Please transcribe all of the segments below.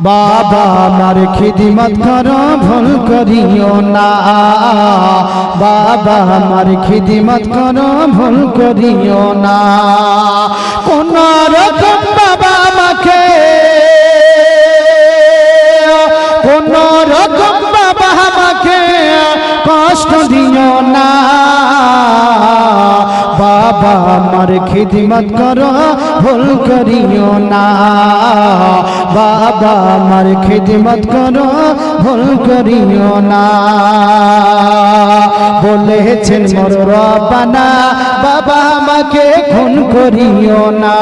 বাবা আমার খিদিমত করো, ভুল করিও না। বাবা আমার খিদিমত করো, ভুল করিও না। কোন রকম বাবা আমাকে, কোন রকম বাবা আমাকে কষ্ট দিও না। বাবা, আমার খিদমত করো, ভুল করিও না। বাবা, আমার খিদমত করো, ভুল করিও না। বলেছেন মোর রবানা, বাবা, আমাকে খুন করিও না।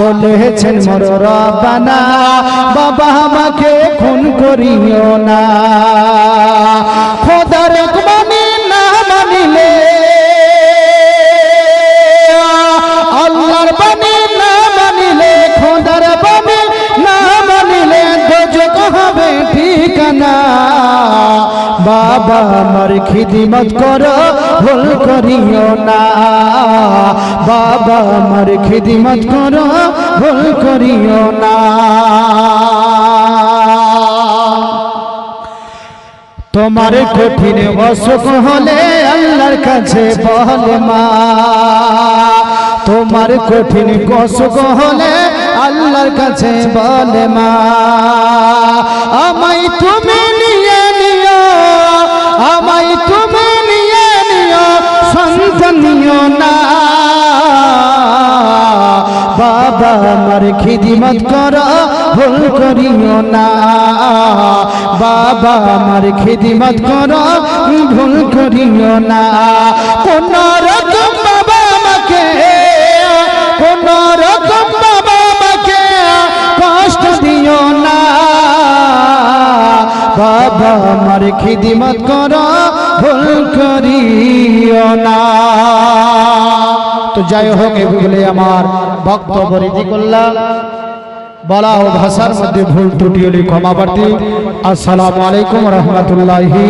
বলেছেন মোর রবানা, বাবা, আমাকে খুন করিও না। হবে ঠিকানা? বাবা আমার খিদিমত করো, ভুল করিও না। বাবা আমার খিদিমত করো, ভুল করিও না। তোমার কঠিন অসুখ হলে আল্লাহর কাছে বলে মা। তোমার কঠিন অসুখ হলে আল্লাহর কাছে বলে মা, আমায় তুমি নিয়ে নিও, আমায় তুমি নিয়ে নিও, সন্তান নিও না। বাবা আমার খিদিমত করো, ভুল করিও না। বাবা আমার খিদিমত করো, ভুল করিও না। কোন বাবা, আমার খিদিমত করা, ভুল করিও না। তো যাই হোক এগুলি আমার বক্তব্য রীতি করলাম। বলা ও ভাষার মধ্যে ভুল ত্রুটি হলে ক্ষমা প্রার্থী। আসসালামু আলাইকুম রহমতুল্লাহি